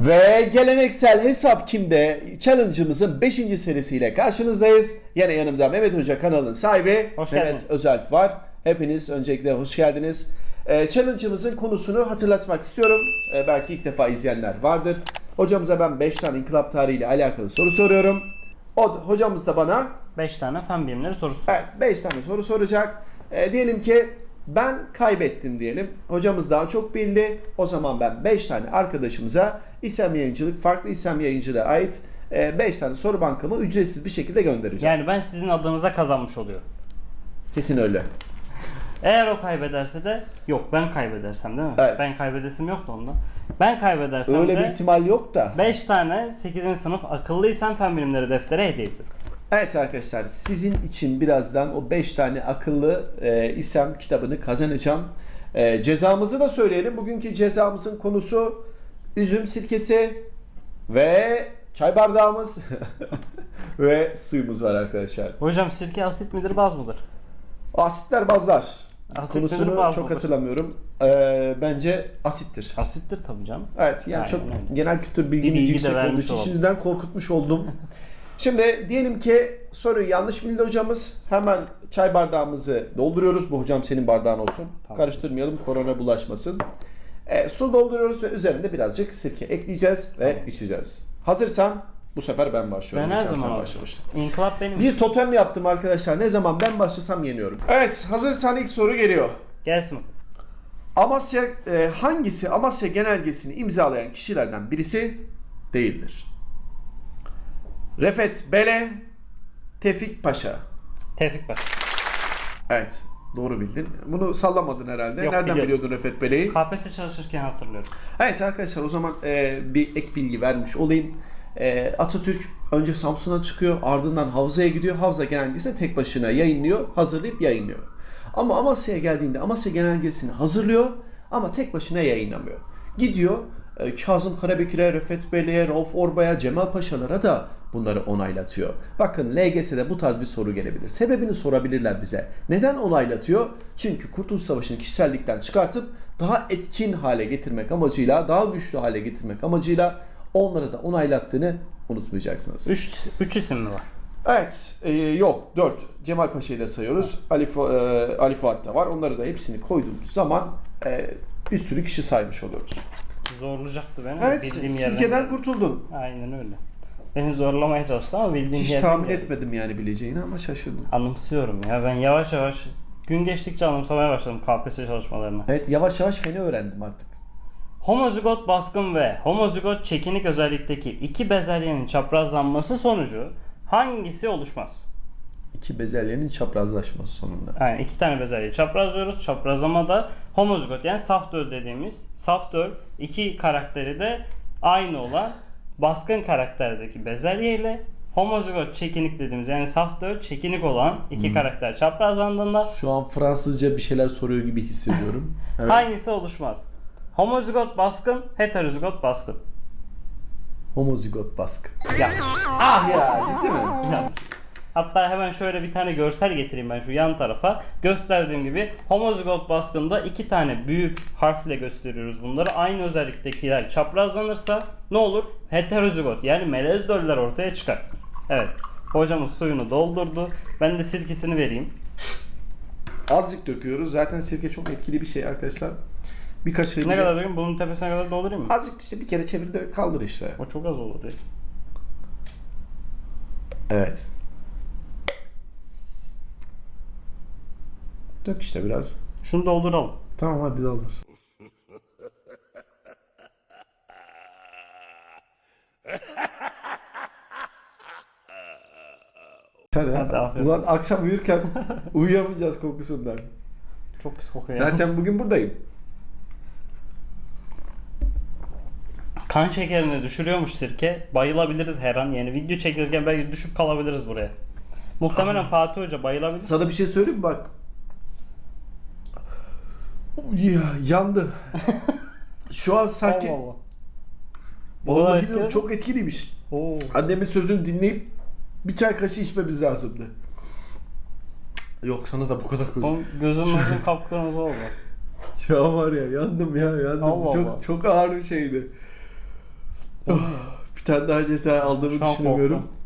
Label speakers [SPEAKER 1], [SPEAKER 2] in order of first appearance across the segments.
[SPEAKER 1] Ve geleneksel hesap kimde challenge'ımızın 5. serisiyle karşınızdayız. Yine yanımda Mehmet Hoca kanalın sahibi
[SPEAKER 2] Hoş
[SPEAKER 1] Mehmet
[SPEAKER 2] geldiniz.
[SPEAKER 1] Özelp var. Hepiniz öncelikle hoş geldiniz. Ee, challenge'ımızın konusunu hatırlatmak istiyorum. Ee, belki ilk defa izleyenler vardır. Hocamıza ben 5 tane inkılap tarihiyle alakalı soru soruyorum. O, hocamız da bana
[SPEAKER 2] 5 tane fen bilimleri sorusu.
[SPEAKER 1] Evet 5 tane soru soracak. Ee, diyelim ki ben kaybettim diyelim. Hocamız daha çok bildi. O zaman ben 5 tane arkadaşımıza İslam yayıncılık, farklı İslam yayıncılığa ait 5 tane soru bankamı ücretsiz bir şekilde göndereceğim.
[SPEAKER 2] Yani ben sizin adınıza kazanmış oluyorum.
[SPEAKER 1] Kesin öyle.
[SPEAKER 2] Eğer o kaybederse de yok ben kaybedersem değil mi?
[SPEAKER 1] Evet.
[SPEAKER 2] Ben kaybedesim yok da onda. Ben kaybedersem
[SPEAKER 1] Öyle bir
[SPEAKER 2] de
[SPEAKER 1] ihtimal yok da.
[SPEAKER 2] 5 tane 8. sınıf akıllı İslam fen bilimleri deftere hediye ediyorum.
[SPEAKER 1] Evet arkadaşlar sizin için birazdan o 5 tane akıllı e, İslam kitabını kazanacağım. E, cezamızı da söyleyelim. Bugünkü cezamızın konusu üzüm sirkesi ve çay bardağımız ve suyumuz var arkadaşlar.
[SPEAKER 2] Hocam sirke asit midir baz mıdır?
[SPEAKER 1] Asitler bazlar.
[SPEAKER 2] Asit
[SPEAKER 1] Konusunu
[SPEAKER 2] baz
[SPEAKER 1] çok
[SPEAKER 2] mıdır?
[SPEAKER 1] hatırlamıyorum. E, bence asittir.
[SPEAKER 2] Asittir tabii canım.
[SPEAKER 1] Evet yani
[SPEAKER 2] Aynen
[SPEAKER 1] çok
[SPEAKER 2] öyle.
[SPEAKER 1] genel kültür bilgimiz
[SPEAKER 2] bilgi
[SPEAKER 1] yüksek olduğu için şimdiden korkutmuş oldum. Şimdi diyelim ki soruyu yanlış bildi hocamız. Hemen çay bardağımızı dolduruyoruz. Bu hocam senin bardağın olsun.
[SPEAKER 2] Tamam.
[SPEAKER 1] Karıştırmayalım korona bulaşmasın. E, su dolduruyoruz ve üzerinde birazcık sirke ekleyeceğiz ve
[SPEAKER 2] Tamam.
[SPEAKER 1] içeceğiz. Hazırsan bu sefer ben başlıyorum.
[SPEAKER 2] Ben her zaman hazırım.
[SPEAKER 1] başlamıştın.
[SPEAKER 2] İnkılap benim.
[SPEAKER 1] Bir totem yaptım arkadaşlar. Ne zaman ben başlasam yeniyorum. Evet hazırsan ilk soru geliyor.
[SPEAKER 2] Gelsin.
[SPEAKER 1] Amasya e, hangisi Amasya genelgesini imzalayan kişilerden birisi değildir? Refet Bele, Tevfik Paşa.
[SPEAKER 2] Tevfik Bey.
[SPEAKER 1] Evet, doğru bildin. Bunu sallamadın herhalde.
[SPEAKER 2] Yok,
[SPEAKER 1] Nereden
[SPEAKER 2] biliyorum.
[SPEAKER 1] biliyordun Refet Bele'yi?
[SPEAKER 2] KPSS çalışırken hatırlıyorum.
[SPEAKER 1] Evet arkadaşlar o zaman e, bir ek bilgi vermiş olayım. E, Atatürk önce Samsun'a çıkıyor ardından Havza'ya gidiyor. Havza genelgesini tek başına yayınlıyor, hazırlayıp yayınlıyor. Ama Amasya'ya geldiğinde Amasya genelgesini hazırlıyor ama tek başına yayınlamıyor. Gidiyor Kazım Karabekir'e, Refet Bey'e, Rauf Orbay'a, Cemal Paşalara da bunları onaylatıyor. Bakın LGS'de bu tarz bir soru gelebilir. Sebebini sorabilirler bize. Neden onaylatıyor? Çünkü Kurtuluş Savaşı'nı kişisellikten çıkartıp daha etkin hale getirmek amacıyla, daha güçlü hale getirmek amacıyla onları da onaylattığını unutmayacaksınız.
[SPEAKER 2] 3 3 isim mi var?
[SPEAKER 1] Evet, e, yok 4. Cemal Paşa'yı da sayıyoruz. Ali, e, Ali Fuat da var. Onları da hepsini koyduğumuz zaman e, bir sürü kişi saymış oluyoruz.
[SPEAKER 2] Zorlayacaktı beni.
[SPEAKER 1] Evet,
[SPEAKER 2] bildiğim
[SPEAKER 1] sirkeden kurtuldun.
[SPEAKER 2] Aynen öyle. Beni zorlamaya çalıştı ama bildiğim
[SPEAKER 1] Hiç
[SPEAKER 2] yerden
[SPEAKER 1] tahmin
[SPEAKER 2] geldi.
[SPEAKER 1] etmedim yani bileceğini ama şaşırdım.
[SPEAKER 2] Anımsıyorum ya ben yavaş yavaş gün geçtikçe anımsamaya başladım KPSS çalışmalarını.
[SPEAKER 1] Evet yavaş yavaş feni öğrendim artık.
[SPEAKER 2] Homozigot baskın ve homozigot çekinik özellikteki iki bezelyenin çaprazlanması sonucu hangisi oluşmaz?
[SPEAKER 1] İki bezelyenin çaprazlaşması sonunda.
[SPEAKER 2] Yani iki tane bezelyeyi çaprazlıyoruz. Çaprazlamada homozigot yani saf döl dediğimiz saf döl iki karakteri de aynı olan baskın karakterdeki bezelye ile homozigot çekinik dediğimiz yani saf döl çekinik olan iki karakter çaprazlandığında
[SPEAKER 1] Şu an Fransızca bir şeyler soruyor gibi hissediyorum. Evet.
[SPEAKER 2] hangisi oluşmaz? Homozigot baskın, heterozigot baskın.
[SPEAKER 1] Homozigot baskı.
[SPEAKER 2] Ya,
[SPEAKER 1] Ah ya ciddi mi?
[SPEAKER 2] yanlış. Hatta hemen şöyle bir tane görsel getireyim ben şu yan tarafa. Gösterdiğim gibi homozigot baskında iki tane büyük harfle gösteriyoruz bunları. Aynı özelliktekiler çaprazlanırsa ne olur? Heterozigot yani melez döller ortaya çıkar. Evet. Hocamız suyunu doldurdu. Ben de sirkesini vereyim.
[SPEAKER 1] Azıcık döküyoruz. Zaten sirke çok etkili bir şey arkadaşlar. Bir kaşığı
[SPEAKER 2] Ne kadar dökeyim? Bunun tepesine kadar doldurayım mı?
[SPEAKER 1] Azıcık işte bir kere çevir kaldır işte.
[SPEAKER 2] O çok az olur. ya.
[SPEAKER 1] Evet. Dök işte biraz.
[SPEAKER 2] Şunu dolduralım.
[SPEAKER 1] Tamam hadi doldur. Yeter
[SPEAKER 2] Hadi afiyet
[SPEAKER 1] Ulan
[SPEAKER 2] olsun.
[SPEAKER 1] akşam uyurken uyuyamayacağız kokusundan.
[SPEAKER 2] Çok pis kokuyor. yalnız.
[SPEAKER 1] Zaten bugün buradayım.
[SPEAKER 2] Kan şekerini düşürüyormuş sirke. Bayılabiliriz her an. Yani video çekilirken belki düşüp kalabiliriz buraya. Muhtemelen Fatih Hoca bayılabilir.
[SPEAKER 1] Sana bir şey söyleyeyim mi bak. Ya yandı. Şu an sanki
[SPEAKER 2] Allah Allah.
[SPEAKER 1] vallahi
[SPEAKER 2] etkili mi?
[SPEAKER 1] çok etkiliymiş.
[SPEAKER 2] Oo.
[SPEAKER 1] Annemin sözünü dinleyip bir çay kaşığı içmemiz lazımdı. Yok sana da bu kadar koy.
[SPEAKER 2] Oğlum Gözüm gözüm kapkırmızı oldu.
[SPEAKER 1] Şu an var ya yandım ya yandım.
[SPEAKER 2] Allah
[SPEAKER 1] çok
[SPEAKER 2] Allah.
[SPEAKER 1] çok ağır bir şeydi. Bir tane daha ceza aldığımı
[SPEAKER 2] Şu
[SPEAKER 1] düşünemiyorum.
[SPEAKER 2] korktum.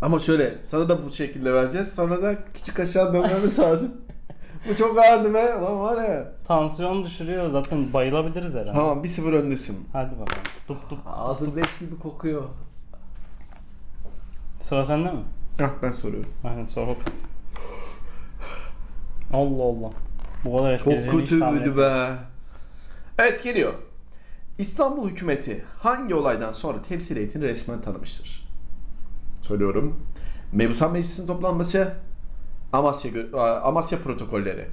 [SPEAKER 1] Ama şöyle sana da bu şekilde vereceğiz. Sonra da küçük aşağı dönmemiz lazım. Bu çok ağırdı be. Lan var ya.
[SPEAKER 2] Tansiyon düşürüyor zaten bayılabiliriz herhalde.
[SPEAKER 1] Tamam 1-0 öndesin.
[SPEAKER 2] Hadi bakalım. Tup tup.
[SPEAKER 1] Ağzın leş gibi kokuyor.
[SPEAKER 2] Sıra sende mi?
[SPEAKER 1] Hah ben soruyorum.
[SPEAKER 2] Aynen sor bakalım. Allah Allah. Bu kadar
[SPEAKER 1] Çok
[SPEAKER 2] etkileyeceğini hiç tahmin
[SPEAKER 1] kötüydü
[SPEAKER 2] etmedim.
[SPEAKER 1] be. Evet geliyor. İstanbul hükümeti hangi olaydan sonra temsil heyetini resmen tanımıştır? Söylüyorum. Mebusan Meclisi'nin toplanması, Amasya, Amasya protokolleri.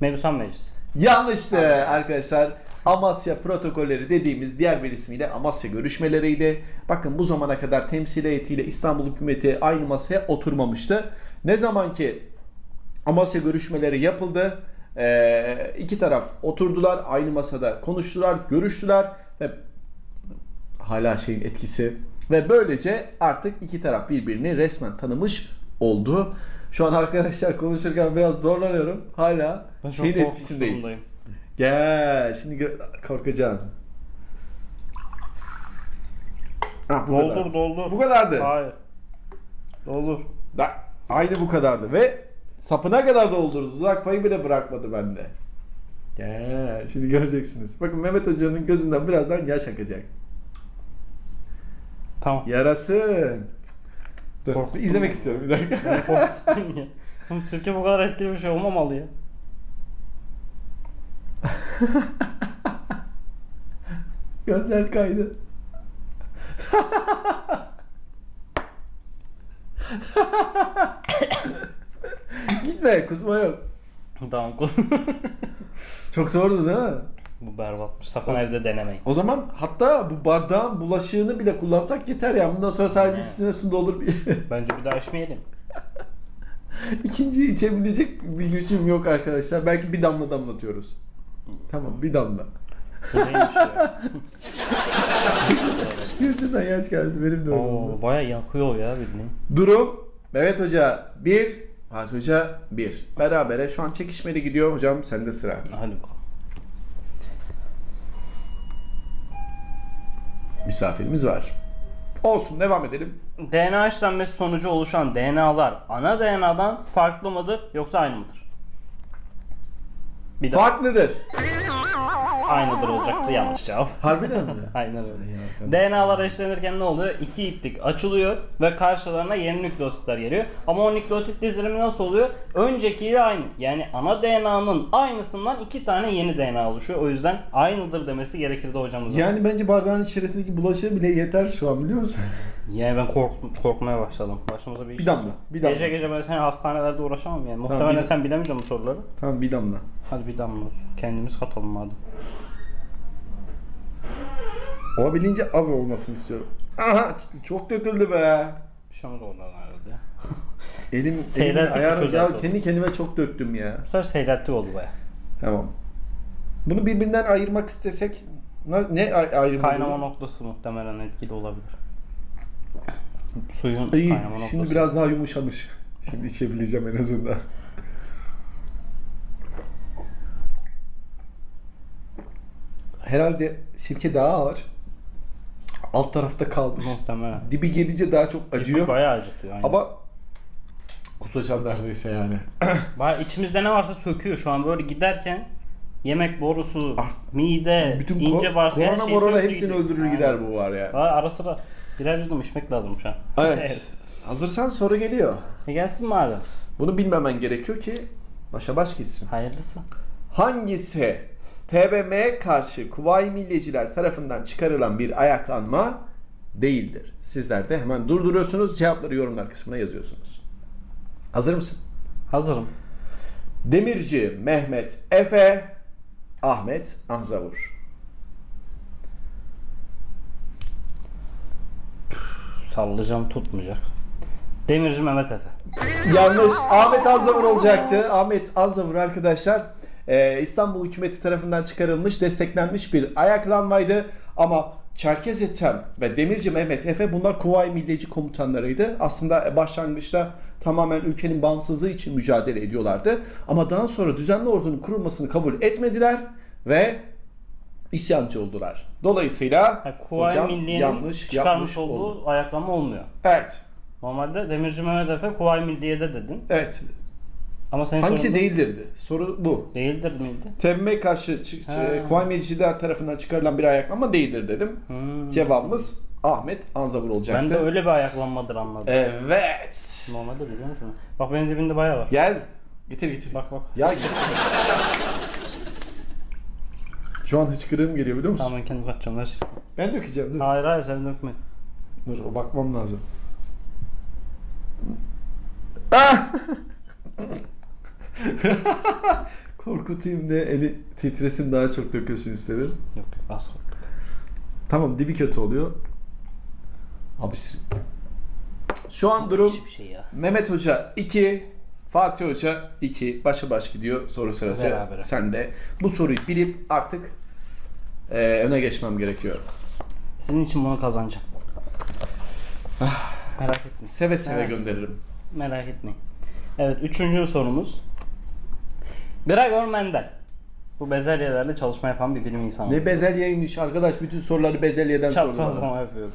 [SPEAKER 2] Mebusan Meclis.
[SPEAKER 1] Yanlıştı arkadaşlar. Amasya protokolleri dediğimiz diğer bir ismiyle Amasya görüşmeleriydi. Bakın bu zamana kadar temsil heyetiyle İstanbul hükümeti aynı masaya oturmamıştı. Ne zaman ki Amasya görüşmeleri yapıldı, eee, iki taraf oturdular, aynı masada konuştular, görüştüler ve hala şeyin etkisi ve böylece artık iki taraf birbirini resmen tanımış oldu. Şu an arkadaşlar konuşurken biraz zorlanıyorum. Hala
[SPEAKER 2] Ben
[SPEAKER 1] şeyin etkisindeyim.
[SPEAKER 2] durumdayım.
[SPEAKER 1] Gel şimdi korkacaksın. Ah, bu
[SPEAKER 2] Doldur
[SPEAKER 1] kadar.
[SPEAKER 2] doldur.
[SPEAKER 1] Bu kadardı.
[SPEAKER 2] Hayır. Doldur.
[SPEAKER 1] Da- aynı bu kadardı ve sapına kadar doldurdu. Dudak payı bile bırakmadı bende. Gel şimdi göreceksiniz. Bakın Mehmet Hoca'nın gözünden birazdan yaş akacak.
[SPEAKER 2] Tamam.
[SPEAKER 1] Yarasın.
[SPEAKER 2] Korkuttum
[SPEAKER 1] bir izlemek
[SPEAKER 2] beni.
[SPEAKER 1] istiyorum bir dakika.
[SPEAKER 2] Korkuttun ya. Oğlum sirke bu kadar etkili bir şey olmamalı ya.
[SPEAKER 1] Gözler kaydı. Gitme kusma yok.
[SPEAKER 2] Tamam.
[SPEAKER 1] Çok zordu değil mi?
[SPEAKER 2] Bu berbatmış. Sakın evde denemeyin.
[SPEAKER 1] O zaman hatta bu bardağın bulaşığını bile kullansak yeter ya. Bundan sonra sadece içine su doldur.
[SPEAKER 2] Bence bir daha içmeyelim.
[SPEAKER 1] İkinciyi içebilecek bir gücüm yok arkadaşlar. Belki bir damla damlatıyoruz. Tamam bir damla. Gözünden yaş geldi benim de öyle oldu.
[SPEAKER 2] Oo, baya yakıyor ya bildiğin.
[SPEAKER 1] Durum Mehmet Hoca 1, Fatih Hoca 1. Berabere şu an çekişmeli gidiyor hocam sende sıra.
[SPEAKER 2] Hadi bakalım.
[SPEAKER 1] Misafirimiz var. Olsun devam edelim.
[SPEAKER 2] DNA işlenmesi sonucu oluşan DNA'lar ana DNA'dan farklı mıdır yoksa aynı mıdır? Bir de
[SPEAKER 1] Fark nedir?
[SPEAKER 2] Aynıdır olacaktı yanlış cevap.
[SPEAKER 1] Harbiden mi?
[SPEAKER 2] Aynen öyle. DNA'lar eşlenirken ne oluyor? İki iplik açılıyor ve karşılarına yeni nükleotitler geliyor. Ama o nükleotit dizilimi nasıl oluyor? Öncekiyle aynı. Yani ana DNA'nın aynısından iki tane yeni DNA oluşuyor. O yüzden aynıdır demesi gerekirdi hocamızın. Yani,
[SPEAKER 1] Yani bence bardağın içerisindeki bulaşığı bile yeter şu an biliyor musun?
[SPEAKER 2] ben kork- korkmaya başladım. Başımıza bir iş
[SPEAKER 1] Bir damla, bir damla.
[SPEAKER 2] Gece gece ben seni hastanelerde uğraşamam yani. Muhtemelen
[SPEAKER 1] bir-
[SPEAKER 2] sen bilemeyeceksin bu soruları.
[SPEAKER 1] Tamam bir damla.
[SPEAKER 2] Hadi bir damla. Kendimiz katalım madem.
[SPEAKER 1] Olabildiğince az olmasını istiyorum. Aha çok döküldü be.
[SPEAKER 2] Bir şey olmaz oradan herhalde.
[SPEAKER 1] Elim, elimin
[SPEAKER 2] Seyrelttik
[SPEAKER 1] ayarı
[SPEAKER 2] çözelti
[SPEAKER 1] ya
[SPEAKER 2] oldu.
[SPEAKER 1] kendi kendime çok döktüm ya.
[SPEAKER 2] Bu sefer seyrelttik oldu baya.
[SPEAKER 1] Tamam. Bunu birbirinden ayırmak istesek na- ne ay- ayrımı
[SPEAKER 2] Kaynama
[SPEAKER 1] olur?
[SPEAKER 2] noktası muhtemelen etkili olabilir. Suyun
[SPEAKER 1] İyi,
[SPEAKER 2] kaynama noktası.
[SPEAKER 1] şimdi biraz daha yumuşamış. Şimdi içebileceğim en azından. Herhalde sirke daha ağır. Alt tarafta kalmış.
[SPEAKER 2] Muhtemelen.
[SPEAKER 1] Dibi gelince daha çok acıyor.
[SPEAKER 2] Bayağı acıtıyor. Aynen.
[SPEAKER 1] Ama kusacağım neredeyse yani.
[SPEAKER 2] Bayağı içimizde ne varsa söküyor şu an böyle giderken yemek borusu, mide,
[SPEAKER 1] Bütün
[SPEAKER 2] ince bağırsak her
[SPEAKER 1] korona
[SPEAKER 2] şeyi
[SPEAKER 1] morona
[SPEAKER 2] söktü
[SPEAKER 1] hepsini
[SPEAKER 2] gidiyor.
[SPEAKER 1] öldürür gider bu var ya.
[SPEAKER 2] Vay, ara sıra birer yudum içmek lazım şu an.
[SPEAKER 1] Evet. Hazırsan soru geliyor.
[SPEAKER 2] E gelsin madem.
[SPEAKER 1] Bunu bilmemen gerekiyor ki başa baş gitsin.
[SPEAKER 2] Hayırlısı.
[SPEAKER 1] Hangisi TBM'ye karşı Kuvayi Milliyeciler tarafından çıkarılan bir ayaklanma değildir? Sizler de hemen durduruyorsunuz. Cevapları yorumlar kısmına yazıyorsunuz. Hazır mısın?
[SPEAKER 2] Hazırım.
[SPEAKER 1] Demirci Mehmet Efe Ahmet Anzavur.
[SPEAKER 2] Sallayacağım tutmayacak. Demirci Mehmet Efe.
[SPEAKER 1] Yanlış. Ahmet Anzavur olacaktı. Ahmet Anzavur arkadaşlar e, İstanbul hükümeti tarafından çıkarılmış, desteklenmiş bir ayaklanmaydı. Ama Çerkez Ethem ve Demirci Mehmet Efe bunlar Kuvayi Milliyeci komutanlarıydı. Aslında başlangıçta tamamen ülkenin bağımsızlığı için mücadele ediyorlardı. Ama daha sonra düzenli ordunun kurulmasını kabul etmediler ve isyancı oldular. Dolayısıyla
[SPEAKER 2] Yani Kuvayi
[SPEAKER 1] hocam
[SPEAKER 2] Milliye'nin
[SPEAKER 1] yanlış
[SPEAKER 2] çıkarmış olduğu
[SPEAKER 1] oldu.
[SPEAKER 2] ayaklama olmuyor.
[SPEAKER 1] Evet.
[SPEAKER 2] Normalde Demirci Mehmet Efe Kuvayi Milliye'de dedin.
[SPEAKER 1] Evet.
[SPEAKER 2] Ama senin
[SPEAKER 1] Hangisi
[SPEAKER 2] sorun
[SPEAKER 1] değildirdi? Soru bu.
[SPEAKER 2] değildir miydi?
[SPEAKER 1] Temmeye karşı çı- çı-
[SPEAKER 2] Ha.
[SPEAKER 1] Tarafından çıkarılan bir ayaklama değildir dedim.
[SPEAKER 2] Hmm.
[SPEAKER 1] Cevabımız Ahmet Anzavur olacaktı.
[SPEAKER 2] Ben de öyle bir ayaklanmadır anladım.
[SPEAKER 1] Evet.
[SPEAKER 2] Normalde biliyor musun? Bak benim dibinde bayağı var.
[SPEAKER 1] Gel. Getir getir.
[SPEAKER 2] Bak bak.
[SPEAKER 1] Ya getir. Şu an hıçkırığım geliyor biliyor musun?
[SPEAKER 2] Tamam ben kendim kaçacağım. Ver.
[SPEAKER 1] Ben dökeceğim dur.
[SPEAKER 2] Hayır hayır sen dökme.
[SPEAKER 1] Dur bakmam lazım. Ah! Korkutayım da eli titresin daha çok dökülsün istedim.
[SPEAKER 2] Yok yok az kaldı.
[SPEAKER 1] Tamam dibi kötü oluyor. Abi şu an durum
[SPEAKER 2] Hiçbir şey ya.
[SPEAKER 1] Mehmet Hoca 2, Fatih Hoca 2. Başa baş gidiyor soru sırası.
[SPEAKER 2] Berabere.
[SPEAKER 1] Sen de bu soruyu bilip artık eee, öne geçmem gerekiyor.
[SPEAKER 2] Sizin için bunu kazanacağım. Merak etmeyin.
[SPEAKER 1] Seve seve
[SPEAKER 2] Evet.
[SPEAKER 1] gönderirim.
[SPEAKER 2] Merak etmeyin. Evet üçüncü sorumuz. Gregor Mendel. Bu bezelyelerle çalışma yapan bir bilim insanı.
[SPEAKER 1] Ne bezelyeymiş arkadaş bütün soruları bezelyeden bana.
[SPEAKER 2] Çaprazlama yapıyordu.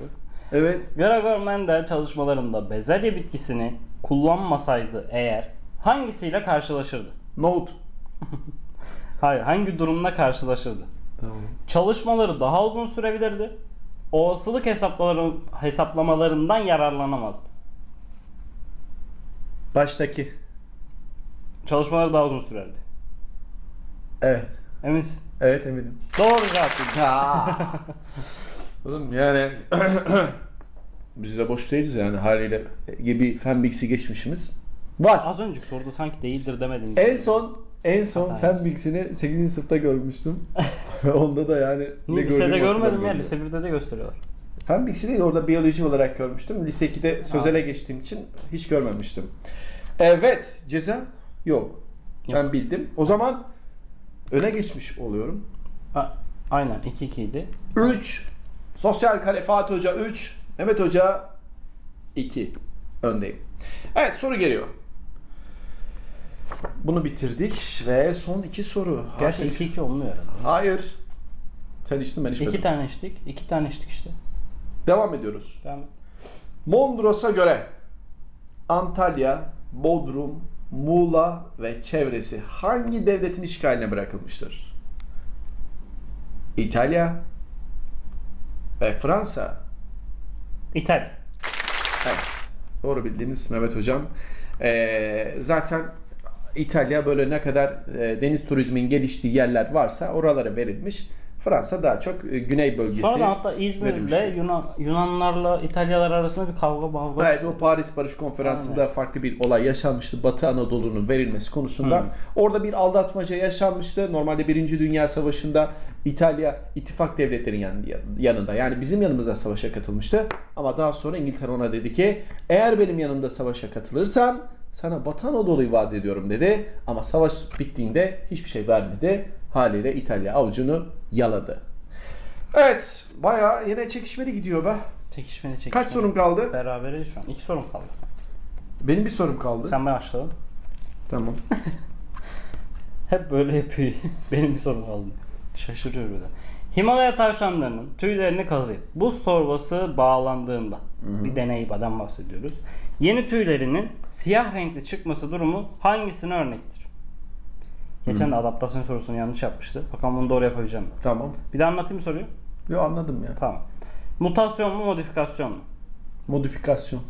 [SPEAKER 1] Evet.
[SPEAKER 2] Gregor Mendel çalışmalarında bezelye bitkisini kullanmasaydı eğer hangisiyle karşılaşırdı?
[SPEAKER 1] Note.
[SPEAKER 2] Hayır, hangi durumla karşılaşırdı?
[SPEAKER 1] Tamam.
[SPEAKER 2] Çalışmaları daha uzun sürebilirdi. Olasılık hesaplamaları, hesaplamalarından yararlanamazdı.
[SPEAKER 1] Baştaki.
[SPEAKER 2] Çalışmaları daha uzun sürerdi.
[SPEAKER 1] Evet.
[SPEAKER 2] Eminsin?
[SPEAKER 1] Evet eminim.
[SPEAKER 2] Doğru cevap.
[SPEAKER 1] Ha. Oğlum yani biz de boş değiliz yani haliyle gibi fen bilgisi geçmişimiz var.
[SPEAKER 2] Az önceki soruda sanki değildir demedin.
[SPEAKER 1] En son en son
[SPEAKER 2] Hata
[SPEAKER 1] bilgisini 8. sınıfta görmüştüm. Onda da yani ne
[SPEAKER 2] lisede
[SPEAKER 1] gördüğümü
[SPEAKER 2] görmedim ya.
[SPEAKER 1] hatırlamıyorum.
[SPEAKER 2] Lise 1'de de gösteriyorlar.
[SPEAKER 1] Fen bilgisi değil orada biyoloji olarak görmüştüm. Lise 2'de sözele geçtiğim için hiç görmemiştim. Evet ceza yok. Ben bildim. O zaman öne geçmiş oluyorum.
[SPEAKER 2] Ha, aynen 2-2 idi.
[SPEAKER 1] 3 Sosyal kare Fatih Hoca 3 Mehmet Hoca 2 öndeyim. Evet soru geliyor. Bunu bitirdik ve son iki soru.
[SPEAKER 2] Gerçi
[SPEAKER 1] Artık-
[SPEAKER 2] 2-2 olmuyor herhalde.
[SPEAKER 1] Hayır. Sen içtin ben içmedim.
[SPEAKER 2] İki tane içtik. iki tane içtik işte.
[SPEAKER 1] Devam ediyoruz.
[SPEAKER 2] Devam et.
[SPEAKER 1] Mondros'a göre Antalya, Bodrum, Muğla ve çevresi hangi devletin işgaline bırakılmıştır? İtalya ve Fransa.
[SPEAKER 2] İtalya.
[SPEAKER 1] Evet. Doğru bildiğiniz Mehmet Hocam. Ee, zaten İtalya böyle ne kadar e, deniz turizmin geliştiği yerler varsa oralara verilmiş. Fransa daha çok e, güney bölgesi.
[SPEAKER 2] Sonra hatta İzmir'de
[SPEAKER 1] verilmişti.
[SPEAKER 2] Yunan, Yunanlarla İtalyalar arasında bir kavga mavga.
[SPEAKER 1] Evet o Paris Barış Konferansı'nda farklı bir olay yaşanmıştı. Batı Anadolu'nun verilmesi konusunda.
[SPEAKER 2] Hı.
[SPEAKER 1] Orada bir aldatmaca yaşanmıştı. Normalde Birinci Dünya Savaşı'nda İtalya ittifak devletlerin yan- yanında yani bizim yanımızda savaşa katılmıştı. Ama daha sonra İngiltere ona dedi ki eğer benim yanımda savaşa katılırsan sana Batı Anadolu'yu vaat ediyorum dedi. Ama savaş bittiğinde hiçbir şey vermedi. Haliyle İtalya avucunu yaladı. Evet bayağı yine çekişmeli gidiyor be.
[SPEAKER 2] Çekişmeli çekişmeli.
[SPEAKER 1] Kaç sorun kaldı?
[SPEAKER 2] Beraberiz şu an. İki sorum kaldı.
[SPEAKER 1] Benim bir sorum kaldı.
[SPEAKER 2] Sen başladın.
[SPEAKER 1] Tamam.
[SPEAKER 2] Hep böyle yapıyor. Benim bir sorum kaldı. Şaşırıyor böyle. Himalaya tavşanlarının tüylerini kazıyıp buz torbası bağlandığında bir deneyden bahsediyoruz. Yeni tüylerinin siyah renkli çıkması durumu hangisine örnektir? Geçen de adaptasyon sorusunu yanlış yapmıştı. Bakalım bunu doğru yapabileceğim mi?
[SPEAKER 1] Tamam.
[SPEAKER 2] Bir de anlatayım soruyu.
[SPEAKER 1] Yo anladım ya.
[SPEAKER 2] Tamam. Mutasyon mu modifikasyon mu?
[SPEAKER 1] Modifikasyon.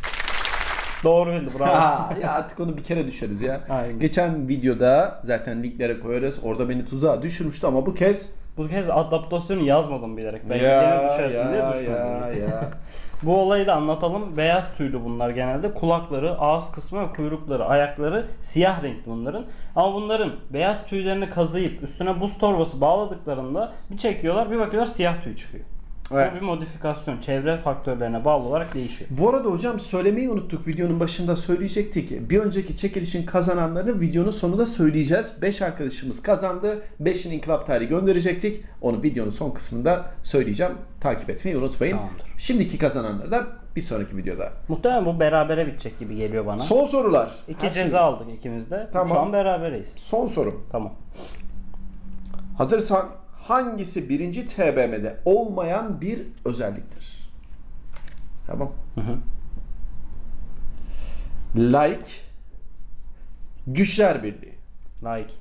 [SPEAKER 2] Doğru bildi bravo.
[SPEAKER 1] Ha, ya artık onu bir kere düşeriz ya.
[SPEAKER 2] Aynen.
[SPEAKER 1] Geçen videoda zaten linklere koyarız. Orada beni tuzağa düşürmüştü ama bu kez
[SPEAKER 2] Bu kez adaptasyonu yazmadım bilerek. Ben
[SPEAKER 1] ya,
[SPEAKER 2] gene düşersin
[SPEAKER 1] ya,
[SPEAKER 2] diye
[SPEAKER 1] ya,
[SPEAKER 2] düşmedim.
[SPEAKER 1] ya.
[SPEAKER 2] Bu olayı da anlatalım. Beyaz tüylü bunlar genelde. Kulakları, ağız kısmı ve kuyrukları, ayakları siyah renkli bunların. Ama bunların beyaz tüylerini kazıyıp üstüne buz torbası bağladıklarında bir çekiyorlar bir bakıyorlar siyah tüy çıkıyor.
[SPEAKER 1] Evet.
[SPEAKER 2] Bu bir modifikasyon. Çevre faktörlerine bağlı olarak değişiyor.
[SPEAKER 1] Bu arada hocam söylemeyi unuttuk. Videonun başında söyleyecektik. Bir önceki çekilişin kazananlarını videonun sonunda söyleyeceğiz. 5 arkadaşımız kazandı. 5'in inkılap tarihi gönderecektik. Onu videonun son kısmında söyleyeceğim. Takip etmeyi unutmayın.
[SPEAKER 2] Tamamdır.
[SPEAKER 1] Şimdiki kazananları da bir sonraki videoda.
[SPEAKER 2] Muhtemelen bu berabere bitecek gibi geliyor bana.
[SPEAKER 1] Son sorular.
[SPEAKER 2] İki
[SPEAKER 1] Her şey-
[SPEAKER 2] ceza aldık ikimiz de.
[SPEAKER 1] Tamam.
[SPEAKER 2] Şu an berabereyiz.
[SPEAKER 1] Son sorum.
[SPEAKER 2] Tamam.
[SPEAKER 1] Hazırsan hangisi birinci TBM'de olmayan bir özelliktir? Tamam. Like Güçler Birliği.
[SPEAKER 2] Like.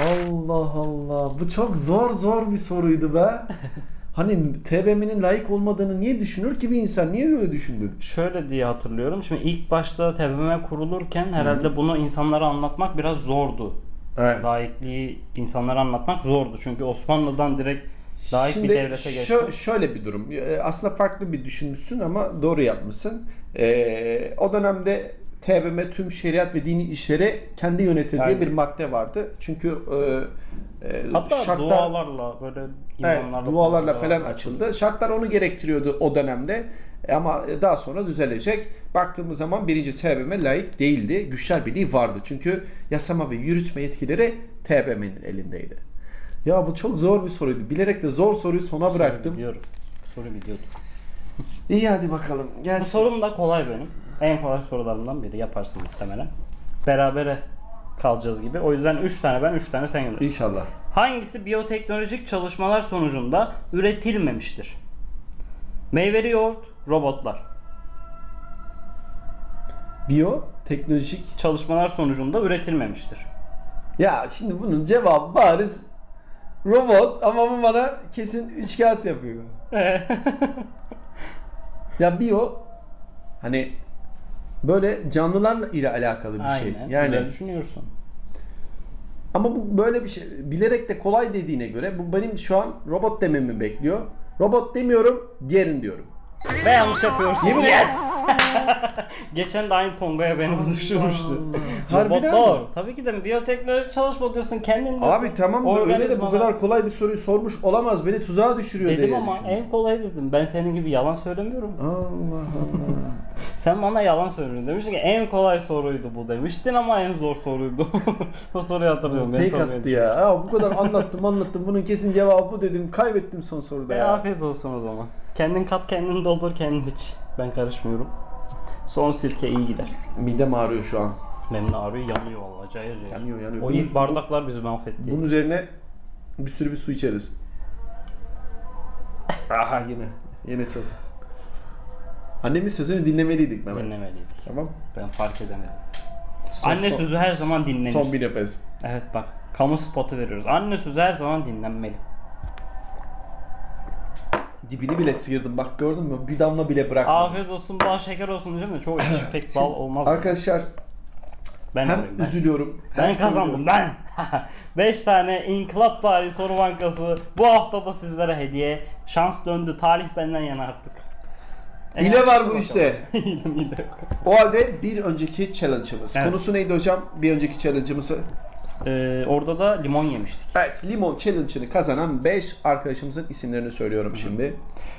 [SPEAKER 1] Allah Allah. Bu çok zor zor bir soruydu be. hani TBM'nin layık olmadığını niye düşünür ki bir insan? Niye öyle düşündün?
[SPEAKER 2] Şöyle diye hatırlıyorum. Şimdi ilk başta TBMM kurulurken herhalde bunu insanlara anlatmak biraz zordu.
[SPEAKER 1] Evet.
[SPEAKER 2] Laikliği insanlara anlatmak zordu. Çünkü Osmanlı'dan direkt laik
[SPEAKER 1] Şimdi
[SPEAKER 2] bir devlete geçti.
[SPEAKER 1] şö- şöyle bir durum. Ee, Aslında farklı bir düşünmüşsün ama doğru yapmışsın. Ee, o dönemde TBMM tüm şeriat ve dini işleri kendi yönetir diye
[SPEAKER 2] Aynen.
[SPEAKER 1] bir madde vardı. Çünkü e, e,
[SPEAKER 2] Hatta
[SPEAKER 1] şartlar
[SPEAKER 2] dualarla böyle
[SPEAKER 1] Evet,
[SPEAKER 2] imamlarla
[SPEAKER 1] dualarla
[SPEAKER 2] falan
[SPEAKER 1] falan açıldı. Şartlar onu gerektiriyordu o dönemde. E, Ama daha sonra düzelecek. Baktığımız zaman birinci TBMM layık değildi. Güçler Birliği vardı. Çünkü yasama ve yürütme yetkileri TBMM'nin elindeydi. Ya bu çok zor bir soruydu. Bilerek de zor soruyu sona
[SPEAKER 2] Soru
[SPEAKER 1] bıraktım.
[SPEAKER 2] biliyorum. Soru biliyordum.
[SPEAKER 1] İyi hadi bakalım.
[SPEAKER 2] Bu
[SPEAKER 1] Gelsin.
[SPEAKER 2] sorum da kolay benim. En kolay sorularımdan biri yaparsın muhtemelen. Berabere kalacağız gibi. O yüzden 3 tane ben 3 tane sen gönder.
[SPEAKER 1] İnşallah.
[SPEAKER 2] Hangisi biyoteknolojik çalışmalar sonucunda üretilmemiştir? Meyveli yoğurt, robotlar.
[SPEAKER 1] Biyo, teknolojik.
[SPEAKER 2] Çalışmalar sonucunda üretilmemiştir.
[SPEAKER 1] Ya şimdi bunun cevabı bariz robot ama bu bana kesin üç kağıt yapıyor. Ya biyo hani böyle canlılarla ile alakalı bir şey.
[SPEAKER 2] Aynen.
[SPEAKER 1] Yani
[SPEAKER 2] Güzel düşünüyorsun.
[SPEAKER 1] ama bu böyle bir şey bilerek de kolay dediğine göre bu benim şu an robot dememi bekliyor. Robot demiyorum, diğerini diyorum.
[SPEAKER 2] Ve yanlış yapıyorsun.
[SPEAKER 1] Yemin
[SPEAKER 2] yes! Geçen de aynı Tonga'ya beni düşürmüştü.
[SPEAKER 1] Harbiden
[SPEAKER 2] Robotlar.
[SPEAKER 1] mi?
[SPEAKER 2] Tabii ki de biyoteknoloji çalışma diyorsun kendin
[SPEAKER 1] Abi tamam da öyle de bu kadar kolay bir soruyu sormuş olamaz. Beni tuzağa düşürüyor
[SPEAKER 2] Dedim
[SPEAKER 1] diye
[SPEAKER 2] ama
[SPEAKER 1] düşündüm.
[SPEAKER 2] en kolay dedim. Ben senin gibi yalan söylemiyorum.
[SPEAKER 1] Allah Allah.
[SPEAKER 2] Sen bana yalan söylüyorsun. Demiştin ki en kolay soruydu bu demiştin ama en zor soruydu. o soruyu hatırlıyorum.
[SPEAKER 1] Fake attı ya. ya. Bu kadar anlattım anlattım. Bunun kesin cevabı bu dedim. Kaybettim son soruda
[SPEAKER 2] E,
[SPEAKER 1] ya.
[SPEAKER 2] afiyet olsun o zaman. Kendin kat kendin doldur kendin iç. Ben karışmıyorum. Son sirke iyi gider.
[SPEAKER 1] Midem ağrıyor şu an.
[SPEAKER 2] De ağrıyor yanıyor vallahi cayır cayır.
[SPEAKER 1] Yanıyor, yanıyor.
[SPEAKER 2] O
[SPEAKER 1] Bunun-
[SPEAKER 2] bardaklar bizi mahvetti.
[SPEAKER 1] Bunun üzerine bir sürü bir su içeriz. Aha yine. Yine çok. Annemin sözünü dinlemeliydik Mehmet.
[SPEAKER 2] Dinlemeliydik.
[SPEAKER 1] Tamam.
[SPEAKER 2] Ben fark edemedim.
[SPEAKER 1] Son-
[SPEAKER 2] Anne
[SPEAKER 1] son-
[SPEAKER 2] sözü her zaman dinlenir.
[SPEAKER 1] Son bir nefes.
[SPEAKER 2] Evet bak kamu spotu veriyoruz. Anne sözü her zaman dinlenmeli.
[SPEAKER 1] Dibini bile sıyırdım. Bak gördün mü? Bir damla bile bırakmadım.
[SPEAKER 2] Afiyet olsun bal şeker olsun diyeceğim de çok içi pek bal olmaz.
[SPEAKER 1] Arkadaşlar
[SPEAKER 2] ben
[SPEAKER 1] hem
[SPEAKER 2] alayım, ben.
[SPEAKER 1] üzülüyorum.
[SPEAKER 2] Ben
[SPEAKER 1] hem
[SPEAKER 2] kazandım ben. 5 tane İnkılap Tarihi Soru Bankası bu hafta da sizlere hediye. Şans döndü. Talih benden yana artık.
[SPEAKER 1] Hile var bu işte.
[SPEAKER 2] hile.
[SPEAKER 1] O halde bir önceki challenge'ımız.
[SPEAKER 2] Evet.
[SPEAKER 1] Konusu neydi hocam? Bir önceki challenge'ımızı.
[SPEAKER 2] Ee, orada da limon yemiştik.
[SPEAKER 1] Evet, limon challenge'ını kazanan 5 arkadaşımızın isimlerini söylüyorum şimdi.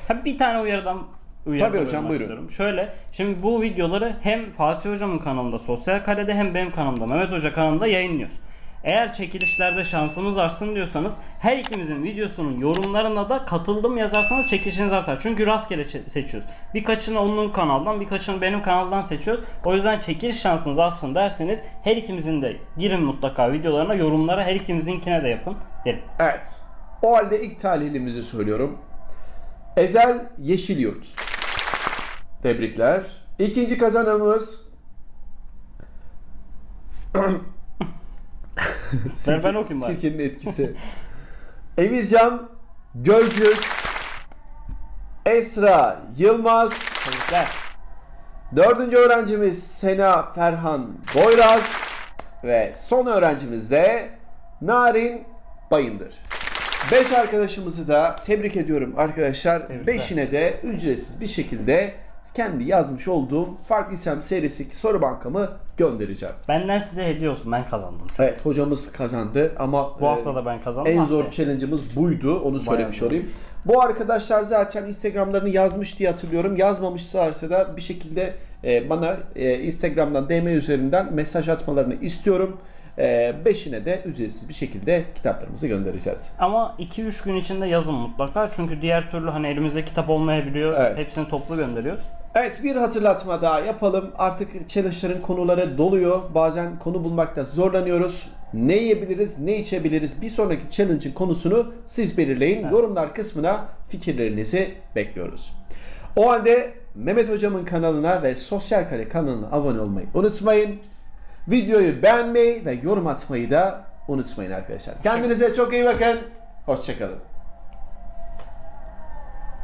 [SPEAKER 2] Ha, bir tane uyarıdan uyarı
[SPEAKER 1] Tabii hocam, buyurun.
[SPEAKER 2] istiyorum. Şöyle şimdi bu videoları hem Fatih hocamın kanalında Sosyal Kale'de hem benim kanalımda Mehmet Hoca kanalında yayınlıyoruz. Eğer çekilişlerde şansımız artsın diyorsanız her ikimizin videosunun yorumlarına da katıldım yazarsanız çekilişiniz artar. Çünkü rastgele seçiyoruz. Birkaçını onun kanaldan birkaçını benim kanaldan seçiyoruz. O yüzden çekiliş şansınız artsın derseniz her ikimizin de girin mutlaka videolarına yorumlara her ikimizinkine de yapın derim.
[SPEAKER 1] Evet. O halde ilk talihimizi söylüyorum. Ezel Yeşilyurt. Tebrikler. İkinci kazanımız
[SPEAKER 2] Ben, ben okuyayım bari.
[SPEAKER 1] Sirkenin etkisi. Emircan Gölcük Esra Yılmaz
[SPEAKER 2] Tebrikler.
[SPEAKER 1] Dördüncü öğrencimiz Sena Ferhan Boyraz ve son öğrencimiz de Narin Bayındır. Beş arkadaşımızı da tebrik ediyorum arkadaşlar.
[SPEAKER 2] Tebrikler.
[SPEAKER 1] Beşine de ücretsiz bir şekilde kendi yazmış olduğum farklı isem serisindeki soru bankamı göndereceğim.
[SPEAKER 2] Benden size hediye olsun. Ben kazandım.
[SPEAKER 1] Evet hocamız kazandı ama
[SPEAKER 2] Bu
[SPEAKER 1] e,
[SPEAKER 2] hafta da ben kazandım.
[SPEAKER 1] en
[SPEAKER 2] Ah
[SPEAKER 1] zor challenge'ımız buydu. Onu söylemiş olayım. Bu arkadaşlar zaten Instagram'larını yazmış diye hatırlıyorum. Yazmamışlarsa da bir şekilde e, bana e, Instagram'dan DM üzerinden mesaj atmalarını istiyorum. E, beşine de ücretsiz bir şekilde kitaplarımızı göndereceğiz.
[SPEAKER 2] Ama 2-3 gün içinde yazın mutlaka. Çünkü diğer türlü hani elimizde kitap olmayabiliyor.
[SPEAKER 1] Evet.
[SPEAKER 2] Hepsini toplu gönderiyoruz.
[SPEAKER 1] Evet bir hatırlatma daha yapalım. Artık challenge'ların konuları doluyor. Bazen konu bulmakta zorlanıyoruz. Ne yiyebiliriz, ne içebiliriz? Bir sonraki challenge'ın konusunu siz belirleyin. Yorumlar kısmına fikirlerinizi bekliyoruz. O halde Mehmet Hocam'ın kanalına ve Sosyal Kare kanalına abone olmayı unutmayın. Videoyu beğenmeyi ve yorum atmayı da unutmayın arkadaşlar. Kendinize çok iyi bakın. Hoşçakalın.